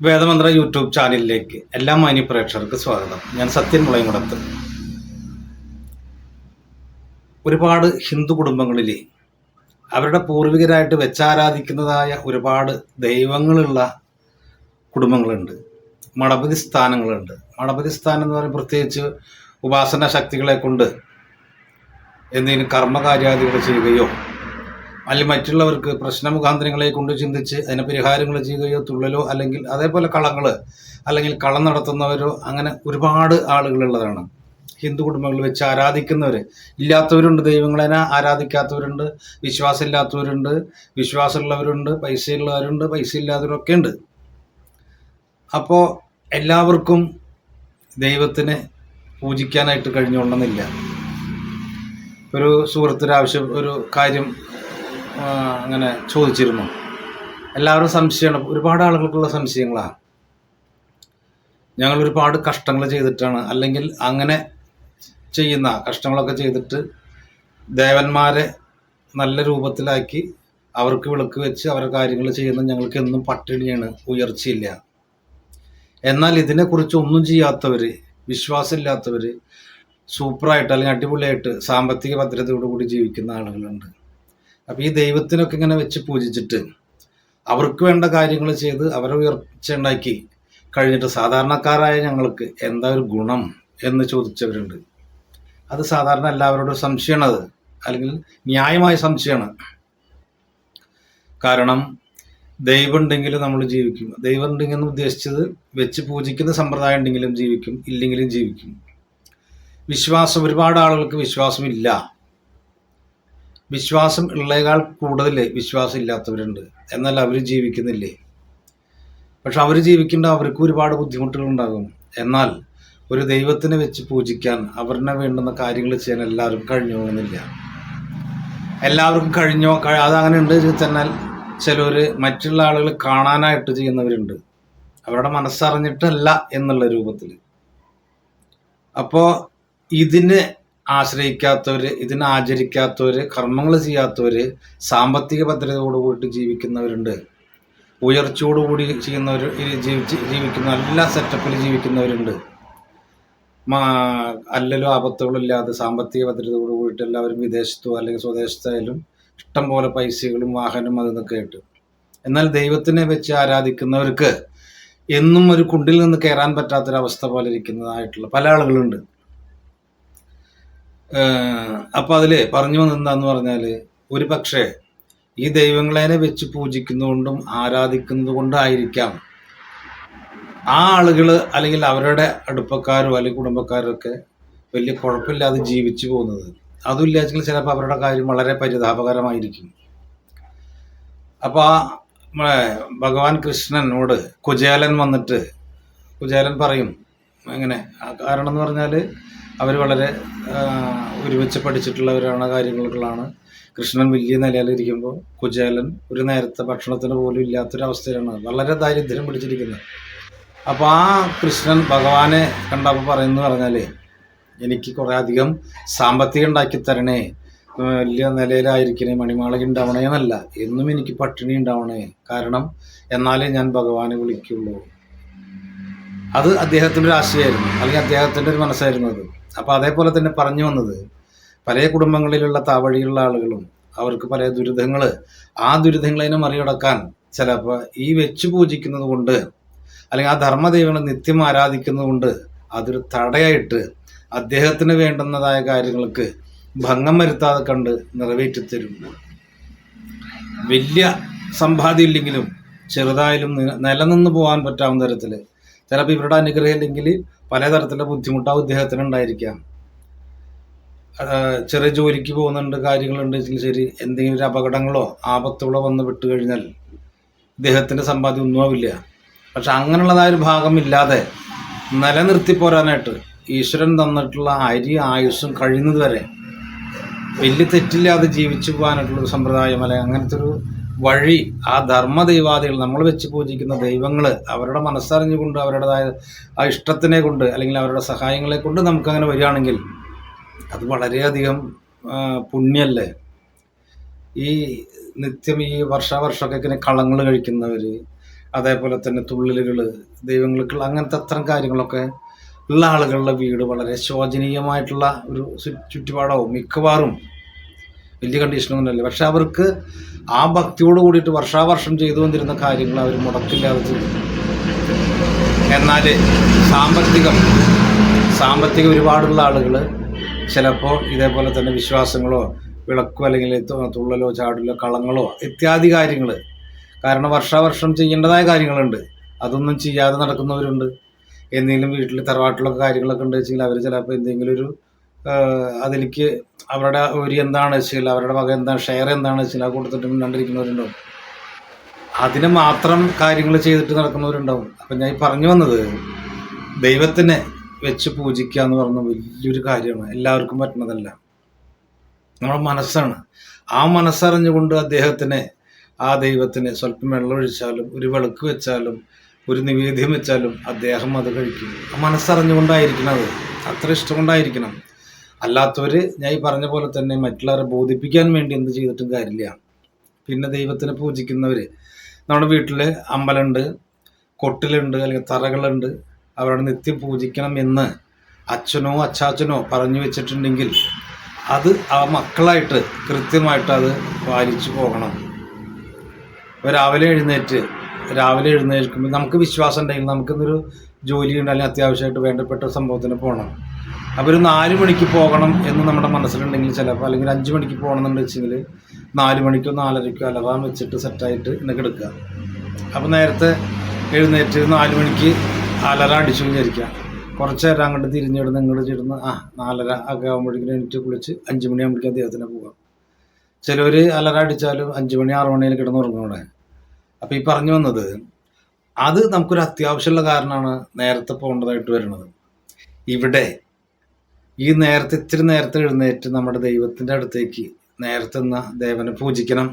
വേദമന്ത്ര YouTube ചാനലിലേക്ക് എല്ലാ മാന്യ പ്രേക്ഷകർക്ക് സ്വാഗതം. ഞാൻ സത്യൻ മുളയംകുടത്ത് ഒരുപാട് ഹിന്ദു കുടുംബങ്ങളിൽ അവരുടെ പൂർവികരായിട്ട് വെച്ചാരാധിക്കുന്നതായ ഒരുപാട് ദൈവങ്ങളുള്ള കുടുംബങ്ങളുണ്ട്. മടപതി സ്ഥാനങ്ങളുണ്ട്. മടപതി സ്ഥാനം എന്ന് പറയുന്നത് പ്രത്യേകിച്ച് ഉപാസന ശക്തികളെ കൊണ്ട് എന്തെങ്കിലും കർമ്മകാര്യാദികൾ ചെയ്യുകയോ അല്ലെങ്കിൽ മറ്റുള്ളവർക്ക് പ്രശ്ന മുഖാന്തരങ്ങളെ കൊണ്ട് ചിന്തിച്ച് അതിന് പരിഹാരങ്ങൾ ചെയ്യുകയോ തുള്ളലോ അല്ലെങ്കിൽ അതേപോലെ കളങ്ങൾ അല്ലെങ്കിൽ കളം നടത്തുന്നവരോ അങ്ങനെ ഒരുപാട് ആളുകളുള്ളതാണ് ഹിന്ദു കുടുംബങ്ങൾ വെച്ച് ആരാധിക്കുന്നവർ ഇല്ലാത്തവരുണ്ട് ദൈവങ്ങളെ ആരാധിക്കാത്തവരുണ്ട് വിശ്വാസമില്ലാത്തവരുണ്ട് വിശ്വാസമുള്ളവരുണ്ട് പൈസയുള്ളവരുണ്ട് പൈസ ഇല്ലാത്തവരൊക്കെ ഉണ്ട്. അപ്പോൾ എല്ലാവർക്കും ദൈവത്തിനെ പൂജിക്കാനായിട്ട് കഴിഞ്ഞുകൊണ്ടെന്നില്ല ഒരു സുഹൃത്തിന്റെ ആവശ്യം ഒരു കാര്യം അങ്ങനെ ചോദിച്ചിരുന്നു. എല്ലാവരും സംശയമാണ്. ഒരുപാട് ആളുകൾക്കുള്ള സംശയങ്ങളാണ് ഞങ്ങൾ ഒരുപാട് കഷ്ടങ്ങൾ ചെയ്തിട്ടാണ്. അല്ലെങ്കിൽ അങ്ങനെ ചെയ്യുന്ന കഷ്ടങ്ങളൊക്കെ ചെയ്തിട്ട് ദേവന്മാരെ നല്ല രൂപത്തിലാക്കി അവർക്ക് വിളക്ക് വെച്ച് അവരുടെ കാര്യങ്ങൾ ചെയ്യുന്ന ഞങ്ങൾക്ക് എന്നും പട്ടിണിയാണ്. ഉയർച്ചയില്ല. എന്നാൽ ഇതിനെക്കുറിച്ച് ഒന്നും ചെയ്യാത്തവർ വിശ്വാസമില്ലാത്തവർ സൂപ്പറായിട്ട് അല്ലെങ്കിൽ അടിപൊളിയായിട്ട് സാമ്പത്തിക ഭദ്രതയോടുകൂടി ജീവിക്കുന്ന ആളുകളുണ്ട്. അപ്പോൾ ഈ ദൈവത്തിനൊക്കെ ഇങ്ങനെ വെച്ച് പൂജിച്ചിട്ട് അവർക്ക് വേണ്ട കാര്യങ്ങൾ ചെയ്ത് അവരെ ഉയർച്ച ഉണ്ടാക്കി കഴിഞ്ഞിട്ട് സാധാരണക്കാരായ ഞങ്ങൾക്ക് എന്താ ഒരു ഗുണം എന്ന് ചോദിച്ചവരുണ്ട്. അത് സാധാരണ എല്ലാവരോടും സംശയമാണത് അല്ലെങ്കിൽ ന്യായമായ സംശയമാണ്. കാരണം ദൈവം ഉണ്ടെങ്കിൽ നമ്മൾ ജീവിക്കും. ദൈവം ഉണ്ടെങ്കിൽ എന്ന് ഉദ്ദേശിച്ചത് വെച്ച് പൂജിക്കുന്ന സമ്പ്രദായം ഉണ്ടെങ്കിലും ജീവിക്കും ഇല്ലെങ്കിലും ജീവിക്കും. വിശ്വാസം ഒരുപാട് ആളുകൾക്ക് വിശ്വാസമില്ല. വിശ്വാസം ഉള്ളേക്കാൾ കൂടുതൽ വിശ്വാസം ഇല്ലാത്തവരുണ്ട്. എന്നാൽ അവർ ജീവിക്കുന്നില്ലേ? പക്ഷെ അവർ ജീവിക്കേണ്ട അവർക്ക് ഒരുപാട് ബുദ്ധിമുട്ടുകൾ ഉണ്ടാകും എന്നാൽ ഒരു ദൈവത്തിനെ വെച്ച് പൂജിക്കാൻ അവരിനെ വേണ്ടുന്ന കാര്യങ്ങൾ ചെയ്യാൻ എല്ലാവരും കഴിഞ്ഞോളുന്നില്ല എല്ലാവർക്കും കഴിഞ്ഞോ? കഴി- അതങ്ങനെ ഉണ്ട് തന്നാൽ ചിലർ മറ്റുള്ള ആളുകൾ കാണാനായിട്ട് ചെയ്യുന്നവരുണ്ട്. അവരുടെ മനസ്സറിഞ്ഞിട്ടല്ല എന്നുള്ള രൂപത്തിൽ അപ്പോൾ ഇതിന് ആശ്രയിക്കാത്തവർ ഇതിനെ ആചരിക്കാത്തവര് കർമ്മങ്ങൾ ചെയ്യാത്തവര് സാമ്പത്തിക ഭദ്രതയോട് കൂടി ജീവിക്കുന്നവരുണ്ട്. ഉയർച്ചയോടുകൂടി ചെയ്യുന്നവർ ജീവിച്ച് ജീവിക്കുന്ന എല്ലാ സെറ്റപ്പിൽ ജീവിക്കുന്നവരുണ്ട്. മാ അല്ലലും ആപത്തുകളും സാമ്പത്തിക ഭദ്രതയോട് കൂടിയിട്ട് എല്ലാവരും വിദേശത്തോ അല്ലെങ്കിൽ സ്വദേശത്തായാലും ഇഷ്ടം പോലെ പൈസകളും വാഹനം അതെന്നൊക്കെ ആയിട്ട്. എന്നാൽ ദൈവത്തിനെ വെച്ച് ആരാധിക്കുന്നവർക്ക് എന്നും ഒരു കുണ്ടിൽ നിന്ന് കയറാൻ പറ്റാത്തൊരവസ്ഥ പോലെ ഇരിക്കുന്നതായിട്ടുള്ള പല ആളുകളുണ്ട്. അപ്പം അതിൽ പറഞ്ഞു വന്നത് എന്താന്ന് പറഞ്ഞാൽ ഒരു പക്ഷേ ഈ ദൈവങ്ങളെ വെച്ച് പൂജിക്കുന്നതുകൊണ്ടും ആരാധിക്കുന്നത് കൊണ്ടായിരിക്കാം ആ ആളുകൾ അല്ലെങ്കിൽ അവരുടെ അടുപ്പക്കാരോ അല്ലെങ്കിൽ കുടുംബക്കാരൊക്കെ വലിയ കുഴപ്പമില്ലാതെ ജീവിച്ചു പോകുന്നത്. അതുമില്ലാച്ചെങ്കിൽ ചിലപ്പോൾ അവരുടെ കാര്യം വളരെ പരിതാപകരമായിരിക്കും. അപ്പോൾ ആ ഭഗവാൻ കൃഷ്ണനോട് കുചേലൻ വന്നിട്ട് കുചേലൻ പറയും എങ്ങനെ? കാരണം എന്ന് പറഞ്ഞാൽ അവർ വളരെ ഒരുമിച്ച് പഠിച്ചിട്ടുള്ളവരാണ് കാര്യങ്ങളാണ് കൃഷ്ണൻ വലിയ നിലയിലിരിക്കുമ്പോൾ കുചേലൻ ഒരു നേരത്തെ ഭക്ഷണത്തിന് പോലും ഇല്ലാത്തൊരവസ്ഥയിലാണ് വളരെ ദാരിദ്ര്യം പിടിച്ചിരിക്കുന്നത്. അപ്പോൾ ആ കൃഷ്ണൻ ഭഗവാനെ കണ്ടപ്പോൾ പറയുന്നു പറഞ്ഞാൽ എനിക്ക് കുറേ അധികം സാമ്പത്തികം ഉണ്ടാക്കി തരണേ വലിയ നിലയിലായിരിക്കണേ മണിമാളക ഉണ്ടാവണേ എന്നല്ല എന്നും എനിക്ക് പട്ടിണി ഉണ്ടാവണേ. കാരണം എന്നാലേ ഞാൻ ഭഗവാനെ വിളിക്കുള്ളൂ. അത് അദ്ദേഹത്തിന്റെ ഒരു ആശയമായിരുന്നു. അല്ലെങ്കിൽ അദ്ദേഹത്തിന്റെ ഒരു മനസ്സായിരുന്നു അത്. അപ്പോൾ അതേപോലെ തന്നെ പറഞ്ഞു വന്നത് പല കുടുംബങ്ങളിലുള്ള താവഴിയുള്ള ആളുകളും അവർക്ക് പല ദുരിതങ്ങൾ ആ ദുരിതങ്ങളെ മറികടക്കാൻ ചിലപ്പോൾ ഈ വെച്ച് പൂജിക്കുന്നത് കൊണ്ട് അല്ലെങ്കിൽ ആ ധർമ്മദൈവങ്ങളെ നിത്യം ആരാധിക്കുന്നത് കൊണ്ട് അതൊരു തടയായിട്ട് അദ്ദേഹത്തിന് വേണ്ടുന്നതായ കാര്യങ്ങൾക്ക് ഭംഗം വരുത്താതെ കണ്ട് നിറവേറ്റിത്തരും വലിയ സമ്പാദ്യം ഇല്ലെങ്കിലും ചെറുതായാലും നിലനിന്ന് പോകാൻ പറ്റാവുന്ന തരത്തിൽ ചിലപ്പോൾ ഇവരുടെ അനുഗ്രഹം ഇല്ലെങ്കിൽ പലതരത്തിലുള്ള ബുദ്ധിമുട്ടാവും ഇദ്ദേഹത്തിന് ഉണ്ടായിരിക്കാം ചെറിയ ജോലിക്ക് പോകുന്നുണ്ട് കാര്യങ്ങളുണ്ടെങ്കിൽ ശരി എന്തെങ്കിലും ഒരു അപകടങ്ങളോ ആപത്തുകളോ വന്ന് വിട്ടു കഴിഞ്ഞാൽ ഇദ്ദേഹത്തിന്റെ സമ്പാദ്യം ഒന്നും ആവില്ല. പക്ഷെ അങ്ങനെയുള്ളതായ ഒരു ഭാഗമില്ലാതെ നിലനിർത്തി പോരാനായിട്ട് ഈശ്വരൻ തന്നിട്ടുള്ള അരി ആയുസ്സും കഴിയുന്നത് വരെ വലിയ തെറ്റില്ലാതെ ജീവിച്ചു പോകാനായിട്ടുള്ള ഒരു സമ്പ്രദായം അല്ലെങ്കിൽ അങ്ങനത്തെ ഒരു വഴി ആ ധർമ്മ ദൈവാദികൾ നമ്മൾ വെച്ച് പൂജിക്കുന്ന ദൈവങ്ങൾ അവരുടെ മനസ്സറിഞ്ഞുകൊണ്ട് അവരുടേതായ ആ ഇഷ്ടത്തിനെ കൊണ്ട് അല്ലെങ്കിൽ അവരുടെ സഹായങ്ങളെ കൊണ്ട് നമുക്കങ്ങനെ വരികയാണെങ്കിൽ അത് വളരെയധികം പുണ്യല്ലേ? ഈ നിത്യം ഈ വർഷാവർഷമൊക്കെ ഇങ്ങനെ കളങ്ങൾ കഴിക്കുന്നവർ അതേപോലെ തന്നെ തുള്ളലുകൾ ദൈവങ്ങൾക്ക് അങ്ങനത്തെ അത്തരം കാര്യങ്ങളൊക്കെ ഉള്ള ആളുകളുടെ വീട് വളരെ ശോചനീയമായിട്ടുള്ള ഒരു ചുറ്റുപാടോ മിക്കവാറും. വലിയ കണ്ടീഷനൊന്നുമല്ല പക്ഷെ അവർക്ക് ആ ഭക്തിയോട് കൂടിയിട്ട് വർഷാവർഷം ചെയ്തു വന്നിരുന്ന കാര്യങ്ങൾ അവർ മുടക്കില്ലാതെ ചെയ്തു. എന്നാൽ സാമ്പത്തികം സാമ്പത്തികം ഒരുപാടുള്ള ആളുകൾ ചിലപ്പോൾ ഇതേപോലെ തന്നെ വിശ്വാസങ്ങളോ വിളക്കോ അല്ലെങ്കിൽ തുള്ളലോ ചാടലോ കളങ്ങളോ ഇത്യാദി കാര്യങ്ങൾ കാരണം വർഷാവർഷം ചെയ്യേണ്ടതായ കാര്യങ്ങളുണ്ട്. അതൊന്നും ചെയ്യാതെ നടക്കുന്നവരുണ്ട്. എന്തെങ്കിലും വീട്ടിൽ തറവാട്ടിലൊക്കെ കാര്യങ്ങളൊക്കെ ഉണ്ട് വെച്ചെങ്കിൽ അവർ ചിലപ്പോൾ എന്തെങ്കിലും ഒരു അതിലേക്ക് അവരുടെ ഒരു എന്താണ് വെച്ചാൽ അവരുടെ വക എന്താണ് ഷെയർ എന്താണ് വെച്ചാൽ ആ കൂട്ടത്തിൽ മിണ്ടാണ്ടിരിക്കുന്നവരുണ്ടാവും അതിന് മാത്രം കാര്യങ്ങൾ ചെയ്തിട്ട് നടക്കുന്നവരുണ്ടാവും. അപ്പം ഞാൻ പറഞ്ഞു വന്നത് ദൈവത്തിനെ വെച്ച് പൂജിക്കുക എന്ന് പറഞ്ഞ വലിയൊരു കാര്യമാണ്. എല്ലാവർക്കും പറ്റുന്നതല്ല. നമ്മുടെ മനസ്സാണ്. ആ മനസ്സറിഞ്ഞുകൊണ്ട് അദ്ദേഹത്തിനെ ആ ദൈവത്തിന് സ്വല്പം വെള്ളമൊഴിച്ചാലും ഒരു വിളക്ക് വെച്ചാലും ഒരു നിവേദ്യം വെച്ചാലും അദ്ദേഹം അത് കഴിക്കും. ആ മനസ്സറിഞ്ഞുകൊണ്ടായിരിക്കണം അത്. അത്ര ഇഷ്ടം കൊണ്ടായിരിക്കണം. അല്ലാത്തവർ ഞാൻ ഈ പറഞ്ഞ പോലെ തന്നെ മറ്റുള്ളവരെ ബോധിപ്പിക്കാൻ വേണ്ടി എന്ത് ചെയ്തിട്ടും കാര്യമില്ല. പിന്നെ ദൈവത്തിനെ പൂജിക്കുന്നവര്. നമ്മുടെ വീട്ടിൽ അമ്പലമുണ്ട് കൊട്ടിലുണ്ട് അല്ലെങ്കിൽ തറകളുണ്ട്. അവരുടെ നിത്യം പൂജിക്കണം എന്ന് അച്ഛനോ അച്ചാച്ചനോ പറഞ്ഞു വെച്ചിട്ടുണ്ടെങ്കിൽ അത് ആ മക്കളായിട്ട് കൃത്യമായിട്ട് അത് പാലിച്ചു പോകണം. രാവിലെ എഴുന്നേറ്റ് രാവിലെ എഴുന്നേൽക്കുമ്പോൾ നമുക്ക് വിശ്വാസം ഉണ്ടെങ്കിൽ നമുക്കിന്നൊരു ജോലി അല്ലെങ്കിൽ അത്യാവശ്യമായിട്ട് വേണ്ടപ്പെട്ട സംഭവത്തിന് പോകണം. അപ്പോൾ ഒരു നാല് മണിക്ക് പോകണം എന്ന് നമ്മുടെ മനസ്സിലുണ്ടെങ്കിൽ ചിലപ്പോൾ അല്ലെങ്കിൽ അഞ്ച് മണിക്ക് പോകണം എന്ന് വെച്ചെങ്കിൽ നാല് മണിക്കോ നാലരയ്ക്കോ അലറാം വെച്ചിട്ട് സെറ്റായിട്ട് ഇന്നൊക്കെ എടുക്കുക. അപ്പോൾ നേരത്തെ എഴുന്നേറ്റ് നാല് മണിക്ക് അലറാം അടിച്ചു വിചാരിക്കുക. കുറച്ച് നേരം അങ്ങോട്ട് തിരിഞ്ഞിടുന്ന് ഇങ്ങോട്ട് ചിടുന്ന് ആ നാലര ഒക്കെ ആകുമ്പോഴേക്കും എണീറ്റ് കുളിച്ച് അഞ്ച് മണിയാകുമ്പോഴേക്കും അദ്ദേഹത്തിന് പോകാം ചിലവർ അലറ അടിച്ചാലും അഞ്ച് മണി ആറ് മണിയിൽ കിടന്നുറങ്ങും അവിടെ. അപ്പോൾ ഈ പറഞ്ഞു വന്നത് അത് നമുക്കൊരു അത്യാവശ്യമുള്ള കാരണമാണ് നേരത്തെ പോകേണ്ടതായിട്ട് വരുന്നത്. ഇവിടെ ഈ നേരത്തെ ഇത്തിരി നേരത്തെ എഴുന്നേറ്റ് നമ്മുടെ ദൈവത്തിന്റെ അടുത്തേക്ക് നേരത്തെ എന്ന ദേവനെ പൂജിക്കണം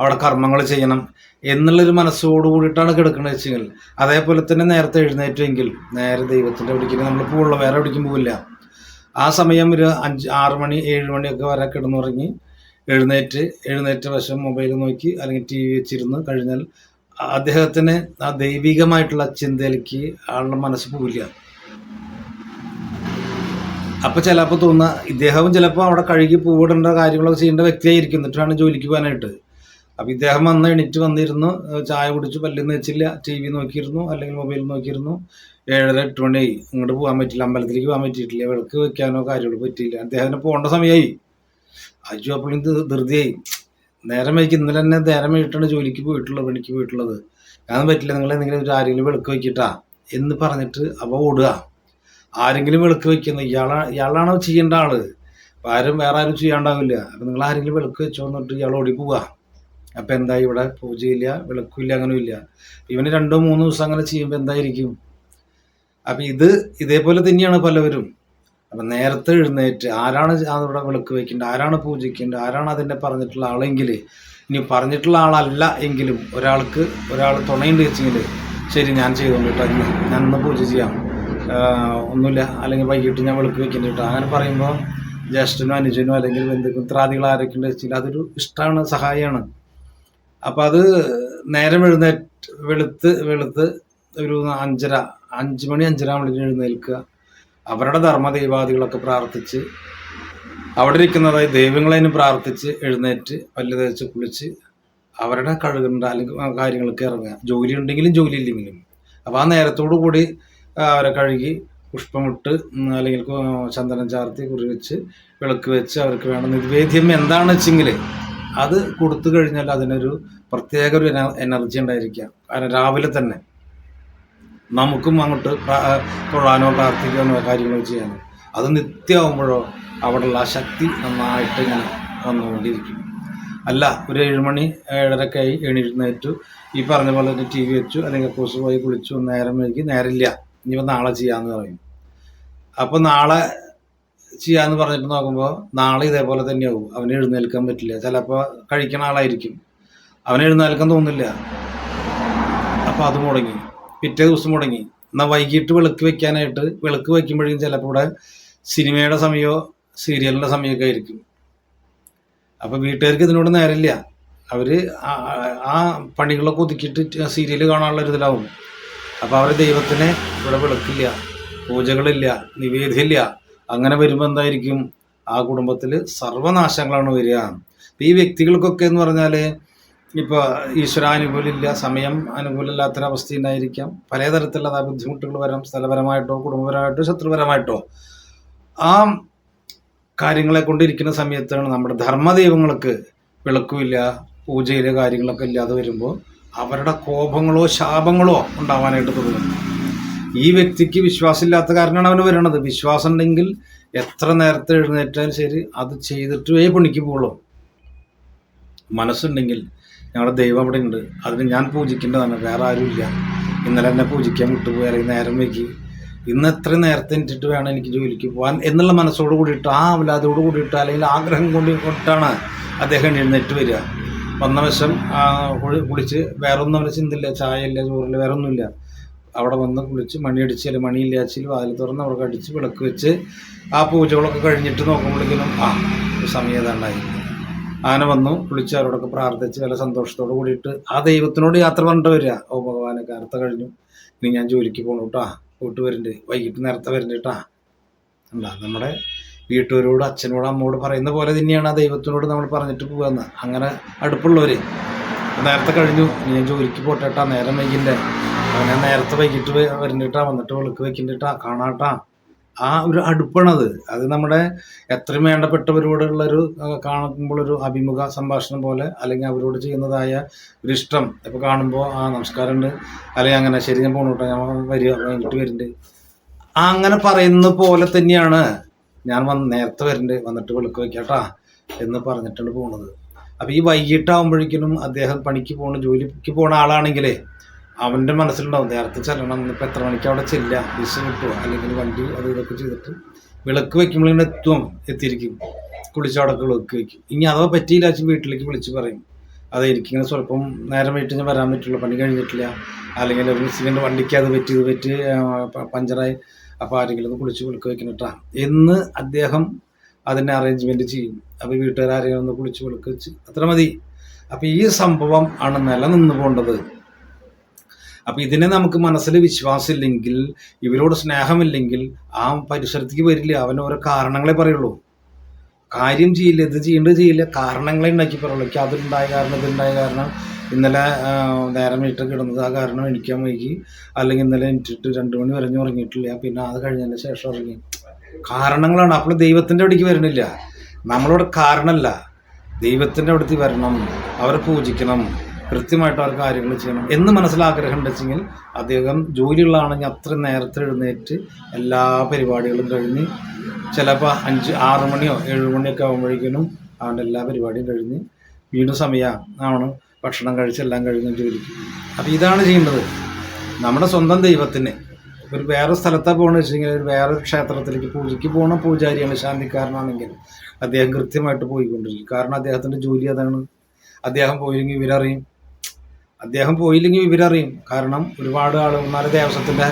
അവിടെ കർമ്മങ്ങൾ ചെയ്യണം എന്നുള്ളൊരു മനസ്സോട് കൂടിയിട്ടാണ് കിടക്കുന്നത് വെച്ചെങ്കിൽ അതേപോലെ തന്നെ നേരത്തെ എഴുന്നേറ്റുമെങ്കിൽ നേരെ ദൈവത്തിന്റെ അവിടേക്ക് നമ്മൾ പോകുള്ള വേറെ എവിടേക്കും പോവില്ല. ആ സമയം ഒരു അഞ്ച് ആറ് മണി ഏഴ് മണിയൊക്കെ വരെ കിടന്നുറങ്ങി എഴുന്നേറ്റ് എഴുന്നേറ്റ വശം മൊബൈൽ നോക്കി അല്ലെങ്കിൽ ടി വി വെച്ചിരുന്ന് കഴിഞ്ഞാൽ അദ്ദേഹത്തിന് ആ ദൈവികമായിട്ടുള്ള ചിന്തയിലേക്ക് ആളുടെ മനസ്സ് പോവില്ല. അപ്പൊ ചിലപ്പോൾ തോന്നുക ഇദ്ദേഹവും ചിലപ്പോൾ അവിടെ കഴുകി പൂവിടേണ്ട കാര്യങ്ങളൊക്കെ ചെയ്യേണ്ട വ്യക്തിയായിരിക്കും. എന്നിട്ടാണ് ജോലിക്ക് പോകാനായിട്ട്. അപ്പൊ ഇദ്ദേഹം വന്ന് എണീറ്റ് വന്നിരുന്നു. ചായ കുടിച്ച് പല്ലെന്ന് വെച്ചില്ല. ടി വി നോക്കിയിരുന്നു. അല്ലെങ്കിൽ മൊബൈൽ നോക്കിയിരുന്നു. ഏഴര എട്ട് മണിയായി. ഇങ്ങോട്ട് പോകാൻ പറ്റില്ല. അമ്പലത്തിലേക്ക് പോകാൻ പറ്റിയിട്ടില്ല. വിളക്ക് വെക്കാനോ കാര്യങ്ങളോ പറ്റിയില്ല. അദ്ദേഹത്തിന് പോകേണ്ട സമയമായി അജു അപ്പോഴും ധൃതിയായി. നേരം വൈകി ഇന്നലെ തന്നെ നേരം വൈകിട്ടാണ് ജോലിക്ക് പോയിട്ടുള്ളത് പണിക്ക് പോയിട്ടുള്ളത്. ഞാൻ പറ്റില്ല നിങ്ങൾ എന്തെങ്കിലും ഒരു ആരെങ്കിലും വിളക്ക് വെക്കിട്ടാ എന്ന് പറഞ്ഞിട്ട് അവ ഓടുക. ആരെങ്കിലും വിളക്ക് വയ്ക്കുന്നത് ഇയാളാ ഇയാളാണോ ചെയ്യേണ്ട ആൾ? അപ്പം ആരും വേറെ ആരും ചെയ്യാണ്ടാവില്ല. അപ്പൊ നിങ്ങൾ ആരെങ്കിലും വിളക്ക് വെച്ചോ എന്നിട്ട് ഇയാൾ ഓടി പോവുക. അപ്പൊ എന്താ ഇവിടെ പൂജയില്ല വിളക്കില്ല അങ്ങനെയില്ല ഇവന് രണ്ടോ മൂന്നോ ദിവസം അങ്ങനെ ചെയ്യുമ്പോൾ എന്തായിരിക്കും? അപ്പൊ ഇത് ഇതേപോലെ തന്നെയാണ് പലവരും. അപ്പൊ നേരത്തെ എഴുന്നേറ്റ് ആരാണ് അവിടെ വിളക്ക് വെക്കേണ്ടത്? ആരാണ് പൂജിക്കേണ്ടത്? ആരാണ് അതിനെ പറഞ്ഞിട്ടുള്ള ആളെങ്കിൽ ഇനി പറഞ്ഞിട്ടുള്ള ആളല്ല എങ്കിലും ഒരാൾക്ക് ഒരാൾ തുണയുണ്ട് വെച്ചെങ്കിൽ ശരി ഞാൻ ചെയ്തോണ്ട് കേട്ടോ ഞാൻ ഇന്ന് പൂജ ചെയ്യാം. ഒന്നുമില്ല. അല്ലെങ്കിൽ വൈകിട്ട് ഞാൻ വിളക്ക് വെക്കുന്നുണ്ട് അങ്ങനെ പറയുമ്പോൾ ജ്യേഷ്ഠനോ അനുജനോ അല്ലെങ്കിൽ ബന്ധുക്കൾ ഉത്തരാദികൾ ആരൊക്കെ ഉണ്ട് വെച്ചാൽ അതൊരു ഇഷ്ടമാണ് സഹായമാണ്. അപ്പം അത് നേരം എഴുന്നേറ്റ് വെളുത്ത് വെളുത്ത് ഒരു അഞ്ചര അഞ്ച് മണി അഞ്ചര മണി എഴുന്നേൽക്കുക. അവരുടെ ധർമ്മദൈവാദികളൊക്കെ പ്രാർത്ഥിച്ച് അവിടെ ഇരിക്കുന്നതായി ദൈവങ്ങളതിന് പ്രാർത്ഥിച്ച് എഴുന്നേറ്റ് പല്ല് തേച്ച് കുളിച്ച് അവരുടെ കഴുകുന്ന അല്ലെങ്കിൽ കാര്യങ്ങളൊക്കെ ഇറങ്ങുക. ജോലി ഉണ്ടെങ്കിലും ജോലി ഇല്ലെങ്കിലും. അപ്പോൾ ആ നേരത്തോടു കൂടി അവരെ കഴുകി പുഷ്പമിട്ട് അല്ലെങ്കിൽ ചന്ദനം ചാർത്തി കുറി വെച്ച് വിളക്ക് വെച്ച് അവർക്ക് വേണ്ട നിവേദ്യം എന്താണെന്ന് വെച്ചെങ്കിൽ അത് കൊടുത്തു കഴിഞ്ഞാൽ അതിനൊരു പ്രത്യേക ഒരു എനർജി ഉണ്ടായിരിക്കാം. കാരണം രാവിലെ തന്നെ നമുക്കും അങ്ങോട്ട് തൊഴാനോ പ്രാർത്ഥിക്കാനോ കാര്യങ്ങളോ ചെയ്യാനോ. അത് നിത്യമാകുമ്പോഴോ അവിടെയുള്ള ആ ശക്തി നന്നായിട്ട് ഇങ്ങനെ വന്നുകൊണ്ടിരിക്കും. അല്ല ഒരു ഏഴുമണി ഏഴരക്കെ ആയി എണീറ്റുന്നേറ്റു ഈ പറഞ്ഞ പോലെ തന്നെ ടി വി വെച്ചു അല്ലെങ്കിൽ കോഴ്സ് പോയി കുളിച്ചു നേരം വൈകി നേരമില്ല ഇനിയിപ്പോൾ നാളെ ചെയ്യാമെന്ന് പറയും. അപ്പോൾ നാളെ ചെയ്യാന്ന് പറഞ്ഞിട്ട് നോക്കുമ്പോൾ നാളെ ഇതേപോലെ തന്നെയാവും. അവന് എഴുന്നേൽക്കാൻ പറ്റില്ല. ചിലപ്പോൾ കഴിക്കണ ആളായിരിക്കും. അവന് എഴുന്നേൽക്കാൻ തോന്നില്ല. അപ്പോൾ അത് മുടങ്ങി. പിറ്റേ ദിവസം മുടങ്ങി. എന്നാൽ വൈകിട്ട് വിളക്ക് വെക്കാനായിട്ട് വിളക്ക് വയ്ക്കുമ്പോഴേക്കും ചിലപ്പോൾ ഇവിടെ സിനിമയുടെ സമയമോ സീരിയലിന്റെ സമയമൊക്കെ ആയിരിക്കും. അപ്പോൾ വീട്ടുകാർക്ക് ഇതിനോട് നേരമില്ല. അവർ ആ പണികളൊക്കെ ഒതുക്കിയിട്ട് സീരിയൽ കാണാനുള്ള ഒരു ഇതിലാവും. അപ്പോൾ അവർ ദൈവത്തിനെ ഇവിടെ വിളക്കില്ല പൂജകളില്ല നിവേദ്യമില്ല. അങ്ങനെ വരുമ്പോൾ എന്തായിരിക്കും? ആ കുടുംബത്തിൽ സർവനാശങ്ങളാണ് വരിക. ഈ വ്യക്തികൾക്കൊക്കെ എന്ന് പറഞ്ഞാൽ ഇപ്പോൾ ഈശ്വരാനുകൂലമില്ല സമയം അനുകൂലമില്ലാത്തൊരവസ്ഥ ഉണ്ടായിരിക്കാം പലതരത്തിലുള്ള ബുദ്ധിമുട്ടുകൾ വരാം. സ്ഥലപരമായിട്ടോ കുടുംബപരമായിട്ടോ ശത്രുപരമായിട്ടോ. ആ കാര്യങ്ങളെ കൊണ്ടിരിക്കുന്ന സമയത്താണ് നമ്മുടെ ധർമ്മദൈവങ്ങൾക്ക് വിളക്കുമില്ല പൂജയിലെ കാര്യങ്ങളൊക്കെ ഇല്ലാതെ വരുമ്പോൾ അവരുടെ കോപങ്ങളോ ശാപങ്ങളോ ഉണ്ടാവാനായിട്ട് തുടങ്ങുന്നു ഈ വ്യക്തിക്ക് വിശ്വാസമില്ലാത്ത കാരണമാണ് അവന് വരണത്. വിശ്വാസം ഉണ്ടെങ്കിൽ എത്ര നേരത്തെ എഴുന്നേറ്റാലും ശരി അത് ചെയ്തിട്ടേ പണിക്ക് പോകുള്ളൂ. മനസ്സുണ്ടെങ്കിൽ ഞങ്ങളുടെ ദൈവം അവിടെ ഉണ്ട് അതിന് ഞാൻ പൂജിക്കേണ്ടതാണ്. വേറെ ആരുമില്ല. ഇന്നലെ എന്നെ പൂജിക്കാൻ വിട്ടുപോയി. അല്ലെങ്കിൽ നേരം വൈകി. ഇന്ന് എത്ര നേരത്തെ എണീറ്റിട്ട് വേണം എനിക്ക് ജോലിക്ക് പോകാൻ എന്നുള്ള മനസ്സോട് കൂടിയിട്ട് ആ അവലാതോട് കൂടിയിട്ട് അല്ലെങ്കിൽ ആഗ്രഹം കൊണ്ട് കൊണ്ടാണ് അദ്ദേഹം എഴുന്നേറ്റ് വരിക. വന്ന വശം കുളിച്ച് വേറെ ഒന്നും അവന് ചിന്തില്ല. ചായ ഇല്ല ചോറില്ല വേറെ ഒന്നുമില്ല അവിടെ വന്ന് കുളിച്ച് മണിയടിച്ച് അല്ലെങ്കിൽ മണിയില്ലാച്ചിൽ വാതിൽ തുറന്ന് അവിടെ അടിച്ച് വിളക്ക് വെച്ച് ആ പൂജകളൊക്കെ കഴിഞ്ഞിട്ട് നോക്കുമ്പോഴേക്കും ആ സമയം ഏതാണ്ടായി. അങ്ങനെ വന്നു പുളിച്ചാരോടൊക്കെ പ്രാർത്ഥിച്ച് നല്ല സന്തോഷത്തോട് കൂടിയിട്ട് ആ ദൈവത്തിനോട് യാത്ര പറഞ്ഞിട്ട് വരിക. ഓ ഭഗവാനെ കാലത്ത് കഴിഞ്ഞു. ഇനി ഞാൻ ജോലിക്ക് പോകണം കേട്ടാ പോയിട്ട് വരുന്നുണ്ട് വൈകിട്ട് നേരത്തെ വരുന്നുണ്ട് കേട്ടാ എന്താ നമ്മുടെ വീട്ടുകാരോട് അച്ഛനോട് അമ്മയോട് പറയുന്ന പോലെ തന്നെയാണ് ആ ദൈവത്തിനോട് നമ്മൾ പറഞ്ഞിട്ട് പോകുന്നത് അങ്ങനെ അടുപ്പുള്ളവര് നേരത്തെ കഴിഞ്ഞു. ഞാൻ ജോലിക്ക് പോട്ടെട്ടാ നേരം വൈകിന്റെ. ഞാൻ നേരത്തെ വൈകിട്ട് വരുന്നിട്ടാ വന്നിട്ട് വിളക്ക് വെക്കുന്നിട്ടാ കാണാട്ടാ. ആ ഒരു അടുപ്പാണത്. അത് നമ്മുടെ എത്രയും വേണ്ടപ്പെട്ടവരോടുള്ളൊരു കാണുമ്പോൾ ഒരു അഭിമുഖ സംഭാഷണം പോലെ അല്ലെങ്കിൽ അവരോട് ചെയ്യുന്നതായ ഒരു ഇഷ്ടം ഇപ്പോൾ കാണുമ്പോൾ ആ നമസ്കാരമുണ്ട് അല്ലെങ്കിൽ അങ്ങനെ ശരി ഞാൻ പോണു കേട്ടോ ഞാൻ വരിക വൈകിട്ട് വരുന്നുണ്ട് അങ്ങനെ പറയുന്ന പോലെ തന്നെയാണ് ഞാൻ വന്ന് നേരത്തെ വരുന്നുണ്ട് വന്നിട്ട് വിളക്ക് വെക്കാട്ടാ എന്ന് പറഞ്ഞിട്ടാണ് പോണത്. അപ്പോൾ ഈ വൈകിട്ടാകുമ്പോഴേക്കും അദ്ദേഹം പണിക്ക് പോണ ജോലിക്ക് പോണ ആളാണെങ്കിലേ അവന്റെ മനസ്സിലുണ്ടാവും. നേരത്തെ ചെല്ലണം ഇന്നിപ്പോൾ എത്ര മണിക്ക് അവിടെ ചെല്ലുക? ദിശ കിട്ടുമോ അല്ലെങ്കിൽ വണ്ടി അത് ഇതൊക്കെ ചെയ്തിട്ട് വിളക്ക് വെക്കുമ്പോഴേക്കും എത്തും എത്തിയിരിക്കും. കുളിച്ചവിടൊക്കെ വിളക്ക് വെക്കും. ഇനി അഥവാ പറ്റിയില്ല അച്ഛൻ വീട്ടിലേക്ക് വിളിച്ച് പറയും. അത് എനിക്കിങ്ങനെ സ്വല്പം നേരം വൈകിട്ട് ഞാൻ വരാൻ പറ്റുള്ളൂ. പണി കഴിഞ്ഞിട്ടില്ല. അല്ലെങ്കിൽ ഒരു മിസ്സിന്റെ വണ്ടിക്ക് അത് പറ്റി ഇത് പറ്റി പഞ്ചറായി. അപ്പോൾ ആരെങ്കിലും ഒന്ന് കുളിച്ച് വിളക്ക് വെക്കണട്ടാ. എന്ന് അദ്ദേഹം അതിന്റെ അറേഞ്ച്മെന്റ് ചെയ്യും. അപ്പോൾ വീട്ടുകാർ ആരെങ്കിലും ഒന്ന് കുളിച്ച് വിളക്ക് വെച്ച് അത്ര മതി. അപ്പോൾ ഈ സംഭവം ആണ് നിലനിന്ന് പോകേണ്ടത്. അപ്പം ഇതിനെ നമുക്ക് മനസ്സിൽ വിശ്വാസമില്ലെങ്കിൽ ഇവരോട് സ്നേഹമില്ലെങ്കിൽ ആ പരിസരത്തേക്ക് വരില്ല. അവൻ ഓരോ കാരണങ്ങളെ പറയുള്ളൂ. കാര്യം ചെയ്യില്ല ഇത് ചെയ്യേണ്ടത് ചെയ്യില്ല. കാരണങ്ങളെ ഉണ്ടാക്കി പറയുള്ളൂ. എനിക്ക് അതുണ്ടായ കാരണം ഇതുണ്ടായ കാരണം. ഇന്നലെ നേരം വീട്ടിൽ കിടന്നത് ആ കാരണം എണിക്കാൻ വൈകി. അല്ലെങ്കിൽ ഇന്നലെ എണീറ്റിട്ട് രണ്ട് മണി വരെ ഞാൻ ഉറങ്ങിയിട്ടില്ല. പിന്നെ അത് കഴിഞ്ഞതിന് ശേഷം ഉറങ്ങി. കാരണങ്ങളാണ്. അപ്പോൾ ദൈവത്തിന്റെ അവിടേക്ക് വരണില്ല. നമ്മളോട് കാരണമല്ല. ദൈവത്തിന്റെ അടുത്ത് വരണം. അവരെ പൂജിക്കണം. കൃത്യമായിട്ട് അവർ കാര്യങ്ങൾ ചെയ്യണം എന്ന് മനസ്സിലാഗ്രഹം ഉണ്ടെച്ചെങ്കിൽ അദ്ദേഹം ജോലിയുള്ളതാണെങ്കിൽ അത്ര നേരത്തെ എഴുന്നേറ്റ് എല്ലാ പരിപാടികളും കഴിഞ്ഞ് ചിലപ്പോൾ അഞ്ച് ആറ് മണിയോ ഏഴ് മണിയൊക്കെ ആകുമ്പോഴേക്കും അവന്റെ എല്ലാ പരിപാടിയും കഴിഞ്ഞ് വീണ്ടും സമയം ആണ് ഭക്ഷണം കഴിച്ച് എല്ലാം കഴിഞ്ഞ് ജോലിക്ക്. അപ്പോൾ ഇതാണ് ചെയ്യേണ്ടത്. നമ്മുടെ സ്വന്തം ദൈവത്തിന് ഒരു വേറെ സ്ഥലത്താണ് പോകണമെന്ന് വെച്ചെങ്കിൽ വേറെ ക്ഷേത്രത്തിലേക്ക് പൂജയ്ക്ക് പോകണ പൂജാരിയാണ് ശാന്തിക്കാരനാണെങ്കിൽ അദ്ദേഹം കൃത്യമായിട്ട് പോയിക്കൊണ്ടിരിക്കും. കാരണം അദ്ദേഹത്തിന്റെ ജോലി അതാണ്. അദ്ദേഹം പോയില്ലെങ്കിൽ ഇവരറിയും അദ്ദേഹം പോയില്ലെങ്കിൽ ഇവരറിയും. കാരണം ഒരുപാട് ആളുമാർ ദേവസ്വത്തിന്റെ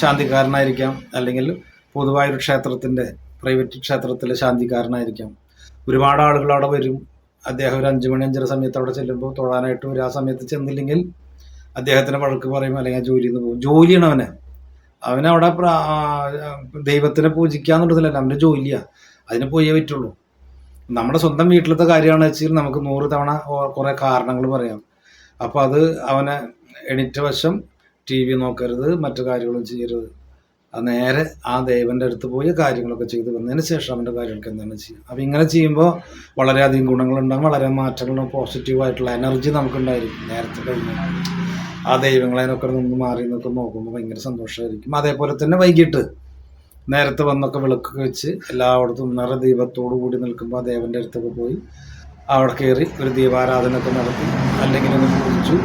ശാന്തിക്കാരനായിരിക്കാം. അല്ലെങ്കിൽ പൊതുവായൊരു ക്ഷേത്രത്തിന്റെ പ്രൈവറ്റ് ക്ഷേത്രത്തിലെ ശാന്തിക്കാരനായിരിക്കാം. ഒരുപാട് ആളുകൾ അവിടെ വരും. അദ്ദേഹം ഒരു അഞ്ച് മണി അഞ്ചര സമയത്ത് അവിടെ ചെല്ലുമ്പോൾ തൊഴാനായിട്ട് ഒരു ആ സമയത്ത് ചെന്നില്ലെങ്കിൽ അദ്ദേഹത്തിന് വഴക്ക് പറയും അല്ലെങ്കിൽ ജോലിയിൽ നിന്ന് പോകും. ജോലിയാണ് അവനെ. അവനവിടെ ദൈവത്തിനെ പൂജിക്കുക എന്നുള്ളതല്ല അവന്റെ ജോലിയാണ് അതിന് പോയേ പറ്റുള്ളൂ. നമ്മുടെ സ്വന്തം വീട്ടിലത്തെ കാര്യമാണെന്ന് വെച്ചാൽ നമുക്ക് നൂറ് തവണ കുറേ കാരണങ്ങൾ പറയാം. അപ്പോൾ അത് അവനെ എണീറ്റ വശം ടി വി നോക്കരുത് മറ്റു കാര്യങ്ങളും ചെയ്യരുത്. നേരെ ആ ദേവന്റെ അടുത്ത് പോയി കാര്യങ്ങളൊക്കെ ചെയ്ത് വന്നതിന് ശേഷം അവന്റെ കാര്യങ്ങൾക്ക് എന്താണ് ചെയ്യുക. അപ്പം ഇങ്ങനെ ചെയ്യുമ്പോൾ വളരെയധികം ഗുണങ്ങളുണ്ടാകും വളരെ മാറ്റങ്ങളും പോസിറ്റീവായിട്ടുള്ള എനർജി നമുക്കുണ്ടായിരിക്കും നേരത്തെ കഴിഞ്ഞ ആ ദൈവങ്ങളതിനൊക്കെ നിന്ന് മാറി നിന്നൊക്കെ നോക്കുമ്പോൾ ഭയങ്കര സന്തോഷമായിരിക്കും അതേപോലെ തന്നെ വൈകിട്ട് നേരത്തെ വന്നൊക്കെ വിളക്കൊക്കെ വെച്ച് എല്ലായിടത്തും നിറ ദീപത്തോടു കൂടി നിൽക്കുമ്പോൾ ആ ദേവന്റെ അടുത്തൊക്കെ പോയി അവിടെ കയറി ഒരു ദീപാരാധനയൊക്കെ നടത്തി അല്ലെങ്കിൽ ഒന്ന് പൂജിച്ചു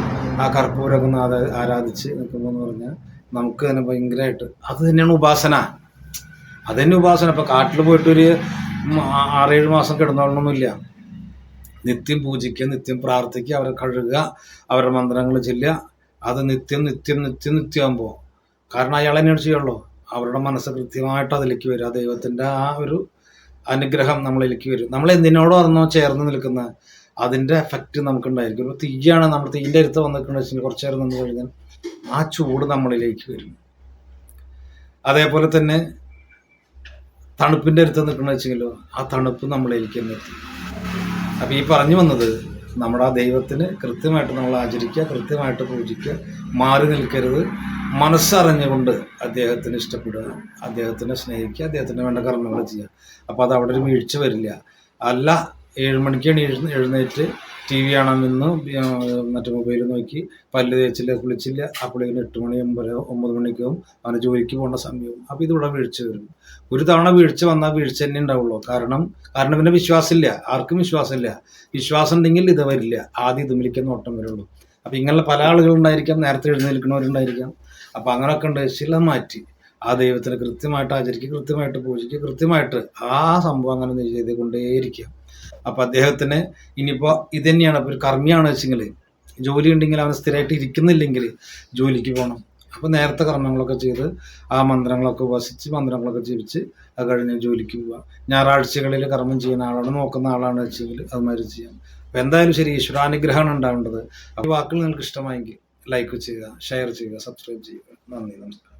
ആ കർപ്പൂരമൊക്കെ ഒന്ന് ആരാ- ആരാധിച്ച് നിൽക്കുമ്പോൾ പറഞ്ഞാൽ നമുക്ക് തന്നെ ഭയങ്കരമായിട്ട് അത് തന്നെയാണ് ഉപാസന. അത് തന്നെ ഉപാസന. ഇപ്പം കാട്ടിൽ പോയിട്ടൊരു ആറേഴ് മാസം കിടന്നോളണമെന്നില്ല നിത്യം പൂജിക്കുക നിത്യം പ്രാർത്ഥിക്കുക അവരെ കഴുകുക അവരുടെ മന്ത്രങ്ങൾ ചെല്ലുക. അത് നിത്യം നിത്യം നിത്യം നിത്യമാകുമ്പോൾ കാരണം അയാൾ തന്നെയാണ് ചെയ്യുള്ളൂ. അവരുടെ മനസ്സ് കൃത്യമായിട്ട് അതിലേക്ക് വരും ദൈവത്തിന്റെ ആ ഒരു അനുഗ്രഹം നമ്മളിലേക്ക് വരും. നമ്മൾ എന്തിനോട് പറഞ്ഞോ ചേർന്ന് നിൽക്കുന്ന അതിന്റെ എഫക്റ്റ് നമുക്കുണ്ടായിരിക്കും. ഒരു തീയാണ് നമ്മൾ തീന്റെ അടുത്ത് വന്നിട്ടുണ്ടെന്ന് വെച്ചാൽ കുറച്ച് നേരം നിന്ന് കഴിഞ്ഞാൽ ആ ചൂട് നമ്മളിലേക്ക് വരും. അതേപോലെ തന്നെ തണുപ്പിന്റെ അടുത്ത് നിൽക്കണമെന്ന് വെച്ചെങ്കിലോ ആ തണുപ്പ് നമ്മളിലേക്ക് തന്നെ എത്തി. അപ്പം ഈ പറഞ്ഞു വന്നത് നമ്മുടെ ആ ദൈവത്തിന് കൃത്യമായിട്ട് നമ്മൾ ആചരിക്കുക കൃത്യമായിട്ട് പൂജിക്കുക മാറി നിൽക്കരുത്. മനസ്സറിഞ്ഞുകൊണ്ട് അദ്ദേഹത്തിന് ഇഷ്ടപ്പെടുക അദ്ദേഹത്തിനെ സ്നേഹിക്കുക അദ്ദേഹത്തിന് വേണ്ട കർമ്മങ്ങൾ ചെയ്യുക. അപ്പോൾ അത് അവിടെ ഒരു വീഴ്ച വരില്ല. അല്ല ഏഴ് മണിക്കാണ് എഴുന്നേറ്റ് ടി വി കാണാമെന്ന് മറ്റേ മൊബൈൽ നോക്കി. പല്ല് തേച്ചില്ല കുളിച്ചില്ല. അപ്പോഴേക്കും എട്ട് മണി ഒമ്പത് ഒമ്പത് മണിക്കും അവന് ജോലിക്ക് പോകേണ്ട സമയവും. അപ്പോൾ ഇതിവിടെ വീഴ്ച വരും ഒരു തവണ വീഴ്ച വന്നാൽ വീഴ്ച തന്നെ ഉണ്ടാവുള്ളൂ. കാരണം കാരണം പിന്നെ വിശ്വാസമില്ല. ആർക്കും വിശ്വാസമില്ല. വിശ്വാസം ഉണ്ടെങ്കിൽ ഇത് വരില്ല. ആദ്യം ഇതുമിലേക്ക് ഓട്ടം വരുള്ളൂ. അപ്പം ഇങ്ങനെയുള്ള പല ആളുകളുണ്ടായിരിക്കാം നേരത്തെ എഴുന്നേൽക്കുന്നവരുണ്ടായിരിക്കാം. അപ്പം അങ്ങനെയൊക്കെ ഉണ്ട്. ശില മാറ്റി. ആ ദൈവത്തിന് കൃത്യമായിട്ട് ആചരിക്കുക കൃത്യമായിട്ട് പൂജിക്കുക കൃത്യമായിട്ട് ആ സംഭവം അങ്ങനെ ചെയ്തുകൊണ്ടേയിരിക്കുക അപ്പം അദ്ദേഹത്തിന് ഇനിയിപ്പോൾ ഇത് തന്നെയാണ്. ഒരു കർമ്മിയാണ് വെച്ചെങ്കിൽ ജോലി ഉണ്ടെങ്കിൽ അവൻ സ്ഥിരമായിട്ട് ഇരിക്കുന്നില്ലെങ്കിൽ ജോലിക്ക് പോകണം അപ്പോൾ നേരത്തെ കർമ്മങ്ങളൊക്കെ ചെയ്ത് ആ മന്ത്രങ്ങളൊക്കെ വസിച്ച് മന്ത്രങ്ങളൊക്കെ ജീവിച്ച് അത് കഴിഞ്ഞ് ജോലിക്ക് പോവുക ഞായറാഴ്ചകളിൽ കർമ്മം ചെയ്യുന്ന ആളാണ് നോക്കുന്ന ആളാണ് വെച്ചെങ്കിൽ അതുമാതിരി ചെയ്യാം. അപ്പോൾ എന്തായാലും ശരി ഈശ്വരാനുഗ്രഹമാണ് ഉണ്ടാവേണ്ടത്. അപ്പോൾ വാക്കുകൾ നിങ്ങൾക്ക് ഇഷ്ടമായെങ്കിൽ ലൈക്ക് ചെയ്യുക ഷെയർ ചെയ്യുക സബ്സ്ക്രൈബ് ചെയ്യുക. നന്ദി നമസ്കാരം.